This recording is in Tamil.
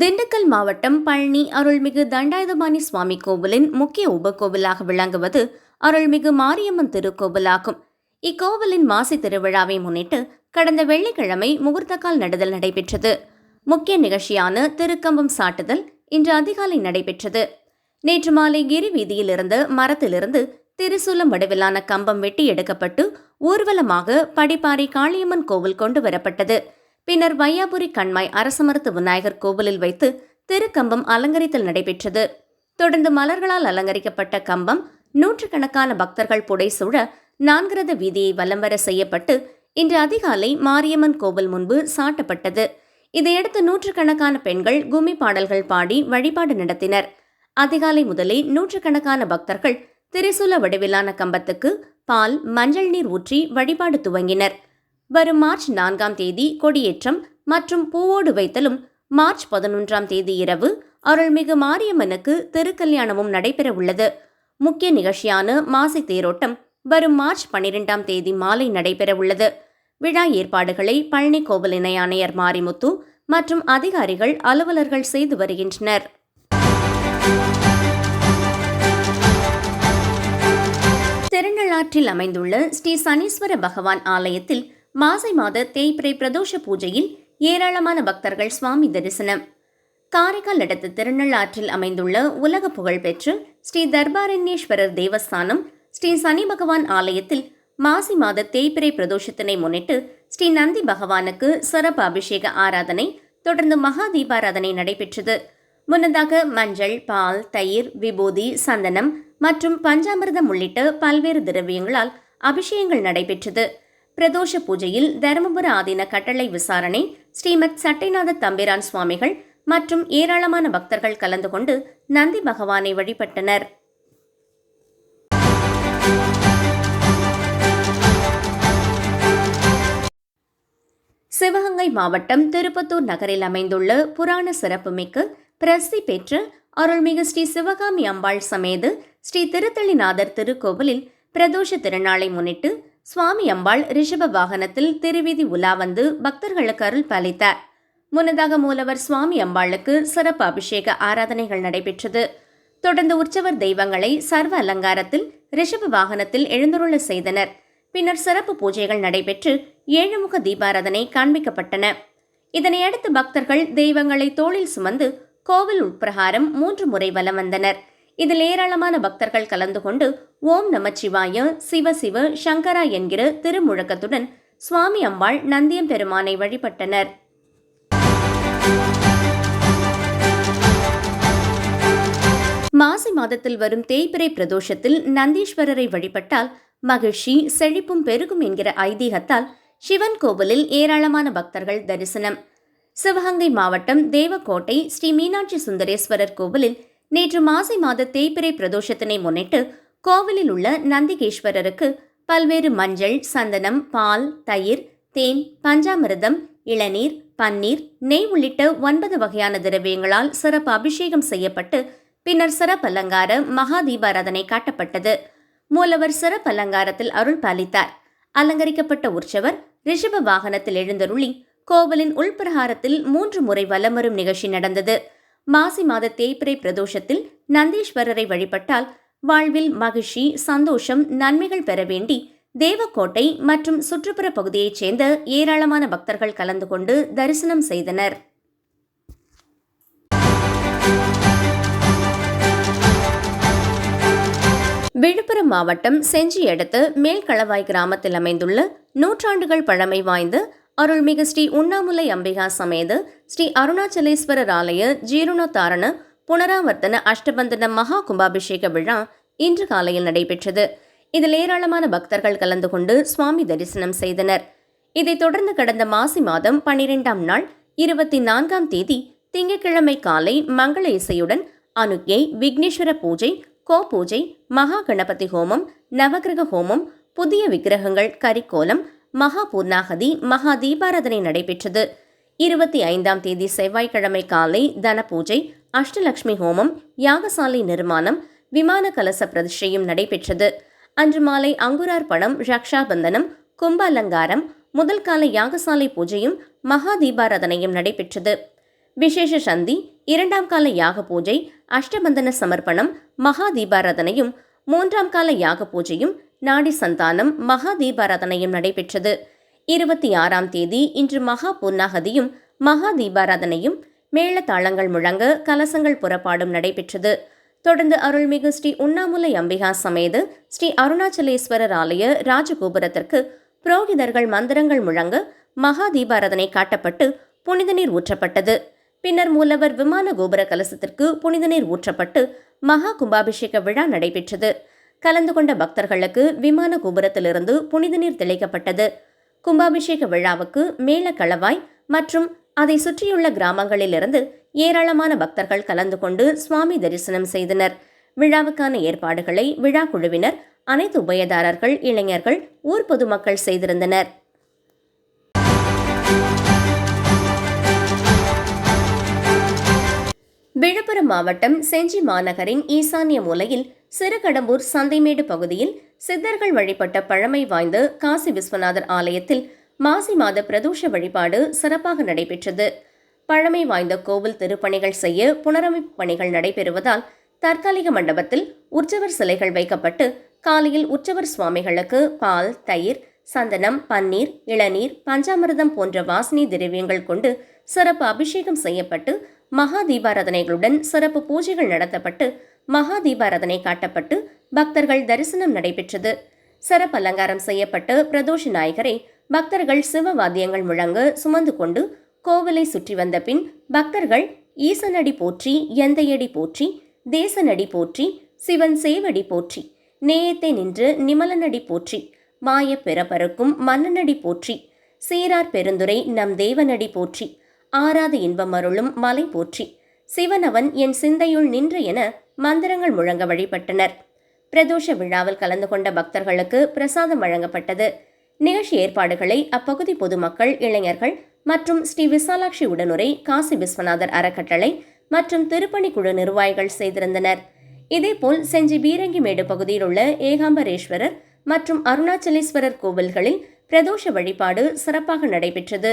திண்டுக்கல் மாவட்டம் பழனி அருள்மிகு தண்டாயுதபாணி சுவாமி கோவிலின் முக்கிய உபகோவிலாக விளங்குவது அருள்மிகு மாரியம்மன் திருக்கோவிலாகும். இக்கோவிலின் மாசி திருவிழாவை முன்னிட்டு கடந்த வெள்ளிக்கிழமை முகூர்த்தக்கால் நடுதல் நடைபெற்றது. முக்கிய நிகழ்ச்சியான திருக்கம்பம் சாட்டுதல் இன்று அதிகாலை நடைபெற்றது. நேற்று மாலை கிரி வீதியிலிருந்து மரத்திலிருந்து திருசூலம் வடிவிலான கம்பம் வெட்டி எடுக்கப்பட்டு ஊர்வலமாக படிப்பாறை காளியம்மன் கோவில் கொண்டு வரப்பட்டது. பின்னர் வையாபுரி கண்மாய் அரசமரத்து விநாயகர் கோவிலில் வைத்து திருக்கம்பம் அலங்கரித்தல் நடைபெற்றது. தொடர்ந்து மலர்களால் அலங்கரிக்கப்பட்ட கம்பம் நூற்றுக்கணக்கான பக்தர்கள் புடைசூழ நான்கிரத வீதியை வலம் வர செய்யப்பட்டு இன்று அதிகாலை மாரியம்மன் கோவில் முன்பு சாட்டப்பட்டது. இதையடுத்து நூற்றுக்கணக்கான பெண்கள் கும்மி பாடல்கள் பாடி வழிபாடு நடத்தினர். அதிகாலை முதலே நூற்றுக்கணக்கான பக்தர்கள் திரிசூல வடிவிலான கம்பத்துக்கு பால் மஞ்சள் நீர் ஊற்றி வழிபாடு துவங்கினர். வரும் மார்ச் நான்காம் தேதி கொடியேற்றம் மற்றும் பூவோடு வைத்தலும் மார்ச் பதினொன்றாம் தேதி இரவு அருள்மிகு மாரியம்மனுக்கு திருக்கல்யாணமும் நடைபெற உள்ளது முக்கிய நிகழ்ச்சியான மாசி தேரோட்டம் வரும் மார்ச் பன்னிரெண்டாம் தேதி மாலை நடைபெற உள்ளது விழா ஏற்பாடுகளை பழனி கோவில் இணை ஆணையர் மாரிமுத்து மற்றும் அதிகாரிகள் அலுவலர்கள் செய்து வருகின்றனர். திருநள்ளாற்றில் அமைந்துள்ள ஸ்ரீ சனீஸ்வர பகவான் ஆலயத்தில் மாசி மாத தேய்பிரை பிரதோஷ பூஜையில் ஏராளமான பக்தர்கள் சுவாமி தரிசனம். காரைக்கால் அடுத்த திருநள்ளாற்றில் அமைந்துள்ள உலக புகழ்பெற்று ஸ்ரீ தர்பாரண்யேஸ்வரர் தேவஸ்தானம் ஸ்ரீ சனி பகவான் ஆலயத்தில் மாசி மாத தேய்பிரை பிரதோஷத்தினை முன்னிட்டு ஸ்ரீ நந்தி பகவானுக்கு சிறப்பு அபிஷேக ஆராதனை தொடர்ந்து மகா தீபாராதனை நடைபெற்றது. முன்னதாக மஞ்சள் பால் தயிர் விபூதி சந்தனம் மற்றும் பஞ்சாமிர்தம் உள்ளிட்ட பல்வேறு திரவியங்களால் அபிஷேகங்கள் நடைபெற்றது. பிரதோஷ பூஜையில் தருமபுர ஆதீன கட்டளை விசாரணை ஸ்ரீமத் சட்டைநாத தம்பிரான் சுவாமிகள் மற்றும் ஏராளமான பக்தர்கள் கலந்து கொண்டு நந்தி பகவானை வழிபட்டனர். சிவகங்கை மாவட்டம் திருப்பத்தூர் நகரில் அமைந்துள்ள புராண சிறப்புமிக்க பிரசித்தி பெற்ற அருள்மிகு ஸ்ரீ சிவகாமி அம்பாள் சமேது ஸ்ரீ திருத்தளிநாதர் திருக்கோவிலில் பிரதோஷ திருநாளை முன்னிட்டு சுவாமி அம்பாள் ரிஷப வாகனத்தில் திருவீதி உலா வந்து பக்தர்களுக்கு அருள் பாலித்தார் முன்னதாக மூலவர் சுவாமி அம்பாளுக்கு சிறப்பு அபிஷேக ஆராதனைகள் நடைபெற்றது. தொடர்ந்து உற்சவர் தெய்வங்களை சர்வ அலங்காரத்தில் ரிஷப வாகனத்தில் எழுந்தருள செய்தனர். பின்னர் சிறப்பு பூஜைகள் நடைபெற்று ஏழுமுக தீபாராதனை காண்பிக்கப்பட்டன. இதனையடுத்து பக்தர்கள் தெய்வங்களை தோளில் சுமந்து கோவில் உட்பிரகாரம் மூன்று முறை வலம் வந்தனர். இதில் ஏராளமான பக்தர்கள் கலந்து கொண்டு ஓம் நமச்சிவாய சிவ சிவ சங்கரா என்கிற திருமுழக்கத்துடன் சுவாமி அம்பாள் நந்தியம் பெருமானை வழிபட்டனர். மாசி மாதத்தில் வரும் தேய்பிறை பிரதோஷத்தில் நந்தீஸ்வரரை வழிபட்டால் மகிழ்ச்சி செழிப்பும் பெருகும் என்கிற ஐதீகத்தால் சிவன் கோவிலில் ஏராளமான பக்தர்கள் தரிசனம். சிவகங்கை மாவட்டம் தேவக்கோட்டை ஸ்ரீ மீனாட்சி சுந்தரேஸ்வரர் கோவிலில் நேற்று மாசி மாத தேய்பிறை பிரதோஷத்தினை முன்னிட்டு கோவிலில் உள்ள நந்திகேஸ்வரருக்கு பல்வேறு மஞ்சள் சந்தனம் பால் தயிர் தேன் பஞ்சாமிரதம் இளநீர் பன்னீர் நெய் உள்ளிட்ட ஒன்பது வகையான திரவியங்களால் சிறப்பு அபிஷேகம் செய்யப்பட்டு பின்னர் சிறப்பு அலங்கார மகா தீபாராதனை காட்டப்பட்டது. மூலவர் சிறப்பு அலங்காரத்தில் அருள் பாலித்தார். அலங்கரிக்கப்பட்ட உற்சவர் ரிஷப வாகனத்தில் எழுந்தருளி கோவிலின் உள்பிரகாரத்தில் மூன்று முறை வலம் வரும் நிகழ்ச்சி நடந்தது. மாசி மாத தேய்பிரை பிரதோஷத்தில் நந்தீஸ்வரரை வழிபட்டால் வாழ்வில் மகிழ்ச்சி சந்தோஷம் நன்மைகள் பெற வேண்டி தேவக்கோட்டை மற்றும் சுற்றுப்புற பகுதியைச் சேர்ந்த ஏராளமான பக்தர்கள் கலந்து கொண்டு தரிசனம் செய்தனர். விழுப்புரம் மாவட்டம் செஞ்சி அடுத்த மேல்களவாய் கிராமத்தில் அமைந்துள்ள நூற்றாண்டுகள் பழமை வாய்ந்த அருள்மிகு ஸ்ரீ உண்ணாமுலை அம்பிகா சமேத ஸ்ரீ அருணாச்சலேஸ்வரர் ஆலய ஜீரணோத்தாரண புனராவர்த்தன அஷ்டபந்தன மகா கும்பாபிஷேக விழா இன்று காலையில் நடைபெற்றது. இதில் ஏராளமான பக்தர்கள் கலந்து கொண்டு சுவாமி தரிசனம் செய்தனர். இதைத் தொடர்ந்து கடந்த மாசி மாதம் பனிரெண்டாம் நாள் இருபத்தி நான்காம் தேதி திங்கட்கிழமை காலை மங்கள இசையுடன் அனுக்யை விக்னேஸ்வர பூஜை கோ பூஜை மகா கணபதி ஹோமம் நவகிரக ஹோமம் புதிய விக்கிரகங்கள் கரிக்கோலம் மகா பூர்ணாகதி மகா தீபாராதனை நடைபெற்றது. இருபத்தி ஐந்தாம் தேதி செவ்வாய்க்கிழமை காலை தன பூஜை அஷ்டலட்சுமி ஹோமம் யாகசாலை நிர்மாணம் விமான கலச பிரதிஷ்டையும் நடைபெற்றது. அன்று மாலை அங்குரார் படம் ரக்ஷாபந்தனம் கும்ப அலங்காரம் முதல் கால யாகசாலை பூஜையும் மகா தீபாராதனையும் நடைபெற்றது. விசேஷ சந்தி இரண்டாம் கால யாக பூஜை அஷ்டபந்தன சமர்ப்பணம் மகா தீபாராதனையும் மூன்றாம் கால யாக பூஜையும் நாடி சந்தானம் மகா தீபாராதனையும் நடைபெற்றது. இருபத்தி ஆறாம் தேதி இன்று மகா பூர்ணாகதியும் மகா தீபாராதனையும் மேளதாளங்கள் முழங்க கலசங்கள் புறப்பாடும் நடைபெற்றது. தொடர்ந்து அருள்மிகு ஸ்ரீ உண்ணாமுலை அம்பிகா சமேத ஸ்ரீ அருணாச்சலேஸ்வரர் ஆலய ராஜகோபுரத்திற்கு புரோகிதர்கள் மந்திரங்கள் முழங்க மகா தீபாராதனை காட்டப்பட்டு புனித நீர் ஊற்றப்பட்டது. பின்னர் மூலவர் விமான கோபுர கலசத்திற்கு புனித நீர் ஊற்றப்பட்டு மகா கும்பாபிஷேக விழா நடைபெற்றது. கலந்து கொண்ட பக்தர்களுக்கு விமான கோபுரத்திலிருந்து புனித நீர் தெளிக்கப்பட்டது. கும்பாபிஷேக விழாவுக்கு மேல களவாய் மற்றும் அதை சுற்றியுள்ள கிராமங்களிலிருந்து ஏராளமான பக்தர்கள் கலந்து கொண்டு சுவாமி தரிசனம் செய்தனர். விழாவுக்கான ஏற்பாடுகளை விழா குழுவினர் அனைத்து உபயதாரர்கள் இளைஞர்கள் ஊர் பொதுமக்கள் செய்திருந்தனர். விழுப்புரம் மாவட்டம் செஞ்சி மாநகரின் ஈசான்ய மூலையில் சிறுகடம்பூர் சந்தைமேடு பகுதியில் சித்தர்கள் வழிபட்ட பழமை வாய்ந்த காசி விஸ்வநாதர் ஆலயத்தில் மாசி மாத பிரதோஷ வழிபாடு சிறப்பாக நடைபெற்றது. பழமை வாய்ந்த கோவில் திருப்பணிகள் செய்ய புனரமைப்பு பணிகள் நடைபெறுவதால் தற்காலிக மண்டபத்தில் உற்சவர் சிலைகள் வைக்கப்பட்டு காலையில் உற்சவர் சுவாமிகளுக்கு பால் தயிர் சந்தனம் பன்னீர் இளநீர் பஞ்சாமிர்தம் போன்ற வாசனை திரவியங்கள் கொண்டு சிறப்பு அபிஷேகம் செய்யப்பட்டு மகா தீபாராதனைகளுடன் சிறப்பு பூஜைகள் நடத்தப்பட்டு மகா தீபாராதனை காட்டப்பட்டு பக்தர்கள் தரிசனம் நடைபெற்றது. சிறப்பு அலங்காரம் செய்யப்பட்டு பிரதோஷ நாயகரை பக்தர்கள் சிவ வாத்தியங்கள் முழங்க சுமந்து கொண்டு கோவிலை சுற்றி வந்த பின் பக்தர்கள் ஈசனடி போற்றி எந்தையடி போற்றி தேசனடி போற்றி சிவன் சேவடி போற்றி நேயத்தை நின்று நிமலனடி போற்றி மாய பிறப்பருக்கும் மன்னனடி போற்றி சீரார் பெருந்துரை நம் தேவனடி போற்றி ஆறாத இன்பம் அருளும் மலை போற்றி சிவனவன் என் சிந்தையுள் நின்று என மந்திரங்கள் முழங்க வழிபட்டனர். பிரதோஷ விழாவில் கலந்து கொண்ட பக்தர்களுக்கு பிரசாதம் வழங்கப்பட்டது. நிகழ்ச்சி ஏற்பாடுகளை அப்பகுதி பொதுமக்கள் இளைஞர்கள் மற்றும் ஸ்ரீ விசாலாட்சி உடனுரை காசி விஸ்வநாதர் அறக்கட்டளை மற்றும் திருப்பணி குழு நிர்வாகிகள் செய்திருந்தனர். இதேபோல் செஞ்சி பீரங்கிமேடு பகுதியில் உள்ள ஏகாம்பரேஸ்வரர் மற்றும் அருணாச்சலேஸ்வரர் கோவில்களில் பிரதோஷ வழிபாடு சிறப்பாக நடைபெற்றது.